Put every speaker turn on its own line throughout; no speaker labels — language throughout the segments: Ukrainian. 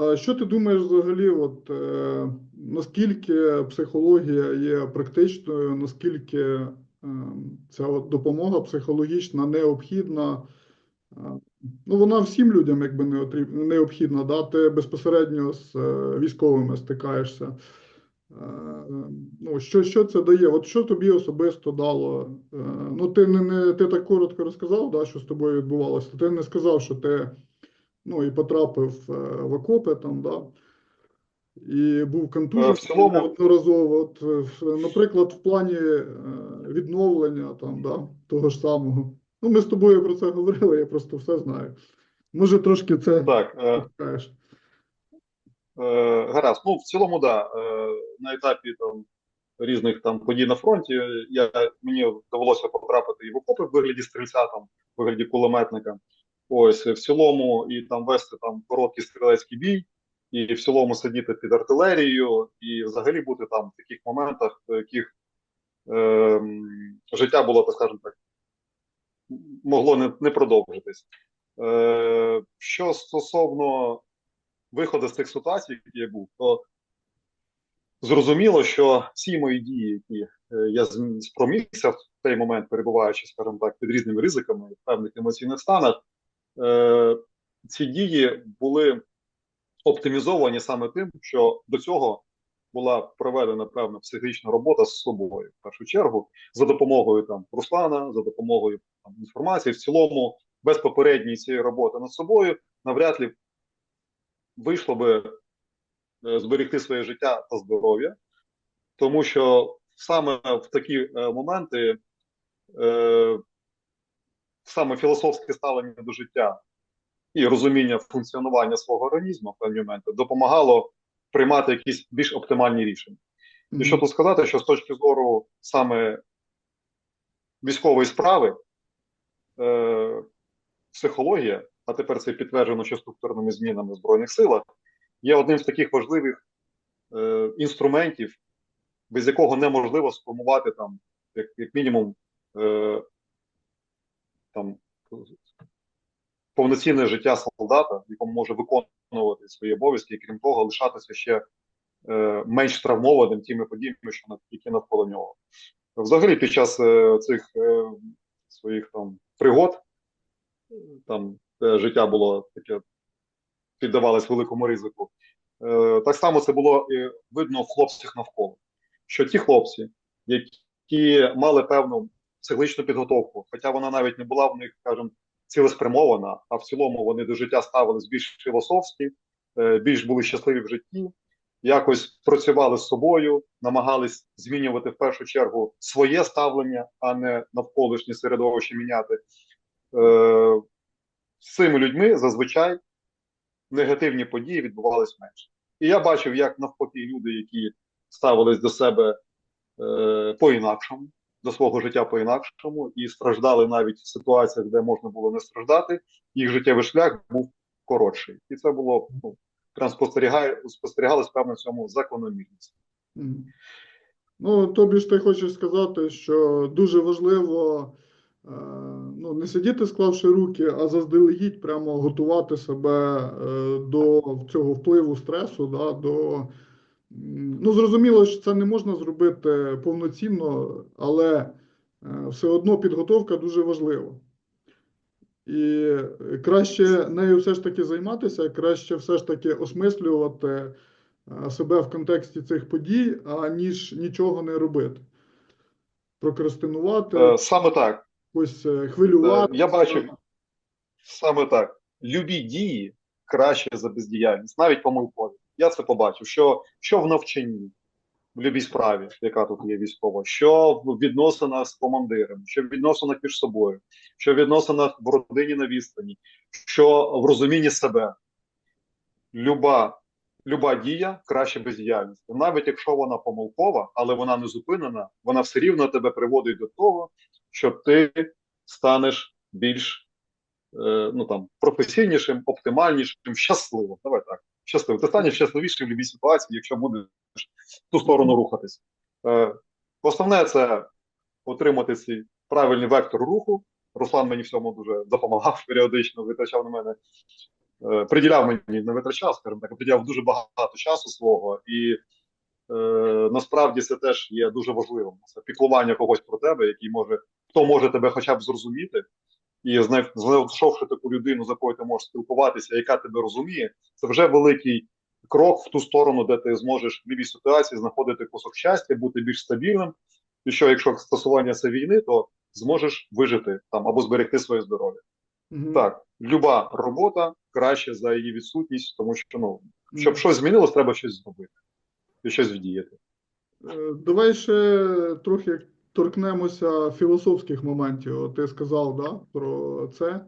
А що ти думаєш взагалі, от, е, наскільки психологія є практичною, наскільки е, ця от допомога психологічна необхідна? Е, ну, вона всім людям якби необхідна, да? Ти безпосередньо з е, військовими стикаєшся. Е, Ну, що, що це дає? От що тобі особисто дало? Е, Ну, ти не, не ти так коротко розказав, да, що з тобою відбувалося. Ти не сказав, що ти ну, і потрапив е, в окопи там, да, і був контужений неодноразово. От, е, наприклад, в плані е, відновлення там, да, того ж самого. Ну, ми з тобою про це говорили, я просто все знаю. Може, трошки це
Так, е, е, гаразд. Ну, в цілому, да. Е, на етапі там різних там подій на фронті я мені довелося потрапити і в окопи в вигляді стрільця, там в вигляді кулеметника. Ось в цілому, і там вести там короткий стрілецький бій, і в цілому сидіти під артилерією, і взагалі бути там в таких моментах, в яких е, життя було, так скажемо так, могло не, не продовжитись. Е, що стосовно виходу з цих ситуацій, які я був, то зрозуміло, що всі мої дії, які е, я спромігся в той момент, перебуваючи, скажімо так, під різними ризиками в певних емоційних станах, е, ці дії були оптимізовані саме тим, що до цього була проведена певна психологічна робота з собою, в першу чергу, за допомогою там Руслана, за допомогою там, інформації. В цілому, без попередньої цієї роботи над собою, навряд ли вийшло би е, зберегти своє життя та здоров'я, тому що саме в такі е, моменти е, саме філософське ставлення до життя і розуміння функціонування свого організму в певні моменти допомагало приймати якісь більш оптимальні рішення. І що тут сказати, що з точки зору саме військової справи, е, психологія, а тепер це підтверджено ще структурними змінами в Збройних силах, є одним з таких важливих е, інструментів, без якого неможливо сформувати там, як, як мінімум, е, там, повноцінне життя солдата, в якому може виконувати свої обов'язки, і крім того, лишатися ще е, менш травмованим тими подіями, що які навколо нього. Взагалі, під час е, цих е, своїх там пригод, там де життя було таке, піддавалось великому ризику. Е, так само це було і видно в хлопцях навколо, що ті хлопці, які мали певну психологічну підготовку, хоча вона навіть не була в них, скажімо, цілеспрямована, а в цілому вони до життя ставились більш філософські, е, більш були щасливі в житті, якось працювали з собою, намагались змінювати в першу чергу своє ставлення, а не навколишнє середовище міняти. Е, З цими людьми зазвичай негативні події відбувались менше. І я бачив, як навпаки люди, які ставились до себе е, по-інакшому, до свого життя по-інакшому, і страждали навіть в ситуаціях, де можна було не страждати, їх життєвий шлях був коротший. І це було ну, прям спостерігалось певно цьому закономірність.
Ну, тобі ж ти хочеш сказати, що дуже важливо е, ну, не сидіти, склавши руки, а заздалегідь прямо готувати себе е, до цього впливу стресу, да, до... Ну, зрозуміло, що це не можна зробити повноцінно, але е, все одно підготовка дуже важлива. І краще нею все ж таки займатися, краще все ж таки осмислювати е, себе в контексті цих подій, аніж нічого не робити. Прокрастинувати,
Е, саме так.
якось е, хвилювати.
Я бачив. Саме так. Любі дії краще за бездіяльність, навіть помилкові. Я це побачив. Що, що в навчанні, в любій справі, яка тут є військова, що в відносинах з командиром, що в відносинах між собою, що в відносинах в родині на відстані, що в розумінні себе. Люба, люба дія краще бездіяльності. Навіть якщо вона помилкова, але вона не зупинена, вона все рівно тебе приводить до того, що ти станеш більш е, ну там професійнішим, оптимальнішим, щасливим. Давай так. Щасливим. Ти станеш щасливішим в будь-якій ситуації, якщо будеш в ту сторону рухатись. Е, основне це отримати цей правильний вектор руху. Руслан мені в цьому дуже допомагав періодично, витрачав на мене е, приділяв мені, не витрачав, скажімо так, приділяв дуже багато часу свого, і е, насправді це теж є дуже важливим. Це піклування когось про тебе, який може, хто може тебе хоча б зрозуміти, і знайшовши таку людину, з якою ти можеш спілкуватися, яка тебе розуміє, це вже великий крок в ту сторону, де ти зможеш в любій ситуації знаходити кусок щастя, бути більш стабільним. І що, якщо стосування це війни, то зможеш вижити там або зберегти своє здоров'я.
Мгм.
Так, люба робота краще за її відсутність, тому що ну, щоб
Мгм.
щось змінилось, треба щось зробити і щось вдіяти.
Е, Давай ще трохи торкнемося філософських моментів. От Ти сказав да, про це.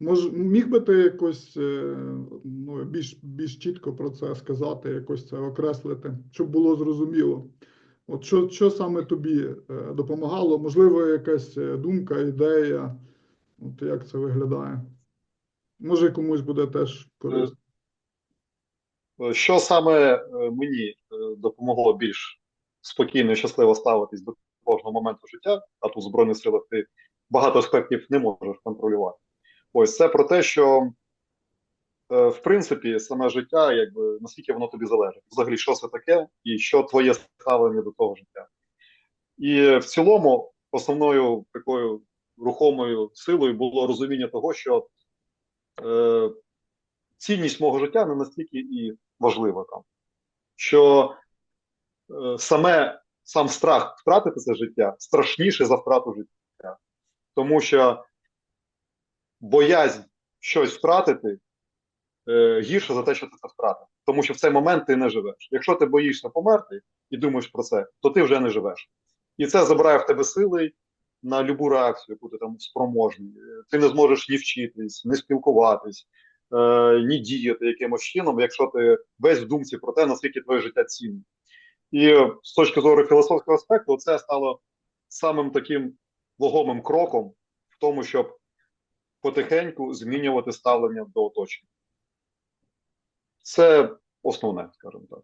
Мож, міг би ти якось е, ну, більш, більш чітко про це сказати, якось це окреслити, щоб було зрозуміло. От що, що саме тобі е, допомагало? Можливо, якась е, думка, ідея, от як це виглядає? Може, комусь буде теж корисно.
Що саме мені допомогло більш спокійно і щасливо ставитись до кожного моменту життя, а тут в Збройних силах ти багато аспектів не можеш контролювати. Ось це про те, що е, в принципі саме життя, якби наскільки воно тобі залежить, взагалі, що це таке, і що твоє ставлення до того життя. І в цілому, основною такою рухомою силою було розуміння того, що е, цінність мого життя не настільки і важлива там, що е, саме сам страх втратити це життя страшніше за втрату життя. Тому що боязнь щось втратити е, гірше за те, що ти це втратив. Тому що в цей момент ти не живеш. Якщо ти боїшся померти і думаєш про це, то ти вже не живеш. І це забирає в тебе сили на любу реакцію, яку ти там спроможний. Е, Ти не зможеш ні вчитись, ні спілкуватись, е, ні діяти якимось чином, якщо ти весь в думці про те, наскільки твоє життя цінне. І з точки зору філософського аспекту, це стало самим таким вагомим кроком в тому, щоб потихеньку змінювати ставлення до оточення. Це основне, скажімо так.